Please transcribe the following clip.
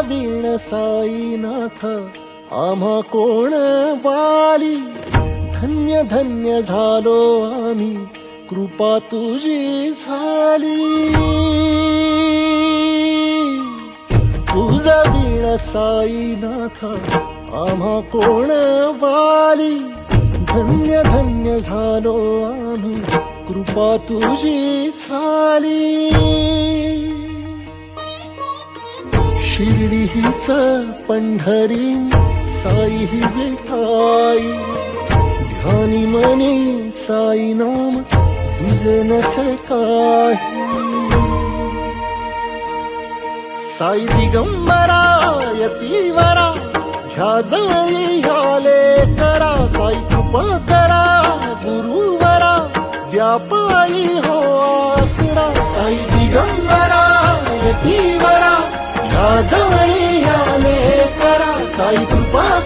वीण साईनाथ आम्हा कोण वाली? धन्य धन्य झालो आम्ही कृपा तुझी झाली. तुझा वीण साईनाथ आम्हा कोण वाली? धन्य धन्य झालो आम्ही कृपा तुझी झाली. शिर्डी हीच पंढरी साई ही विठाई ध्यानी मने साई नाम तुझे नसे काही। साई दिगंबरा यतीवरा ह्या जवळी ह्याले करा। साई कृपा करा गुरुवरा व्यापारी हो आसरा। साई जवळी आले करा साई कृपा.